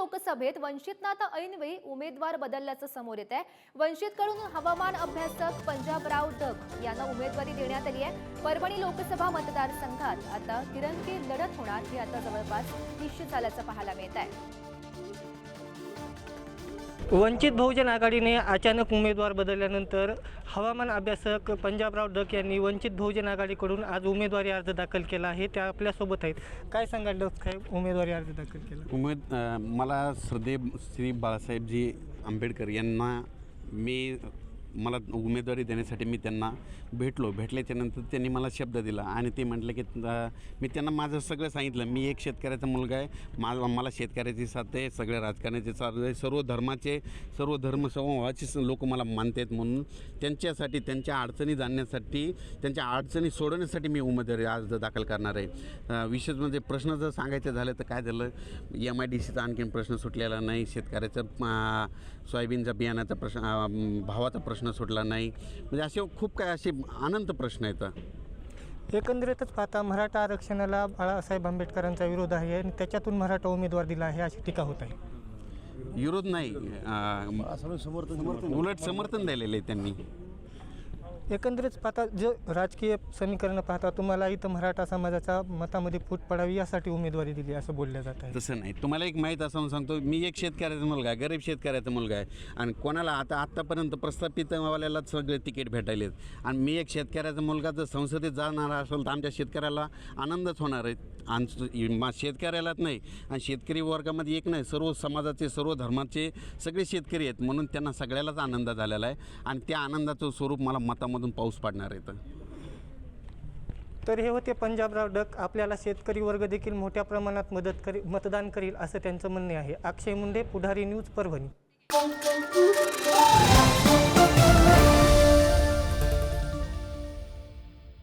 लोकसभेत वंचितनं ऐनवेळी उमेदवार बदलल्याचं समोर येत आहे वंचितकडून हवामान अभ्यासक पंजाबराव डग यांना उमेदवारी देण्यात आली आहे. परभणी लोकसभा मतदारसंघात आता तिरंगी लढत होणार हे आता जवळपास निश्चित झाल्याचं पाहायला मिळत आहे वंचित बहुजन आघाडीने अचानक उमेदवार बदलल्यानंतर हवामान अभ्यासक पंजाबराव डक यांनी वंचित बहुजन आघाडीकडून आज उमेदवारी अर्ज दाखल केला आहे. त्या आपल्यासोबत आहेत. काय सांगाल डक काय उमेदवारी अर्ज दाखल केला. उमेद मला श्रद्धे श्री बाळासाहेबजी आंबेडकर यांना मी मला उमेदवारी देण्यासाठी मी त्यांना भेटलो. भेटल्याच्यानंतर त्यांनी मला शब्द दिला आणि ते म्हटलं की मी त्यांना माझं सगळं सांगितलं. मी एक शेतकऱ्याचा मुलगा आहे. मा मला शेतकऱ्याची साथ आहे सगळ्या राजकारणाचे साथ आहे. सर्व धर्माचे सर्व धर्म समूहाचे लोक मला मानतात म्हणून त्यांच्यासाठी त्यांच्या अडचणी जाणण्यासाठी त्यांच्या अडचणी सोडवण्यासाठी मी उमेदवारी अर्ज दाखल करणार आहे. विशेष म्हणजे प्रश्न जर सांगायचं झालं तर काय झालं? एम आय डी सीचा आणखीन प्रश्न सुटलेला नाही. शेतकऱ्याचं सोयाबीनचा बियाण्याचा प्रश्न भावाचा प्रश्न सुटला नाही. म्हणजे असे खूप काय असे अनंत प्रश्न आहेत. एकंदरीतच पाहता मराठा आरक्षणाला बाळासाहेब आंबेडकरांचा विरोध आहे आणि त्याच्यातून मराठा उमेदवार दिला आहे अशी टीका होत आहे. विरोध नाही अ, उलट समर्थन दिलेलं आहे त्यांनी. एकंदरीत पाहता जे राजकीय समीकरणं पाहता तुम्हाला इथं मराठा समाजाचा मतामध्ये फूट पडावी यासाठी उमेदवारी दिली असं बोललं जात आहे. तसं नाही. तुम्हाला एक माहीत असं सांगतो मी एक शेतकऱ्याचा मुलगा आहे गरीब शेतकऱ्याचा मुलगा आहे. आणि कोणाला आता आत्तापर्यंत प्रस्थापितवाल्यालाच सगळे तिकीट भेटायलेत आणि मी एक शेतकऱ्याचा मुलगा जर संसदेत जाणार असेल तर आमच्या शेतकऱ्याला आनंदच होणार आहे. आणि मा- शेतकऱ्यालाच नाही आणि शेतकरी वर्गामध्ये एक नाही सर्व समाजाचे सर्व धर्माचे सगळे शेतकरी आहेत. म्हणून त्यांना सगळ्यालाच आनंद झालेला आहे. आणि त्या आनंदाचं स्वरूप मला मतामध्ये मतामधून पाऊस पाडणार आहे तर हे होते पंजाबराव डक आपल्याला शेतकरी वर्ग देखील मोठ्या प्रमाणात मदत करी मतदान करील असं त्यांचं म्हणणे आहे. अक्षय मुंडे पुढारी न्यूज परभणी.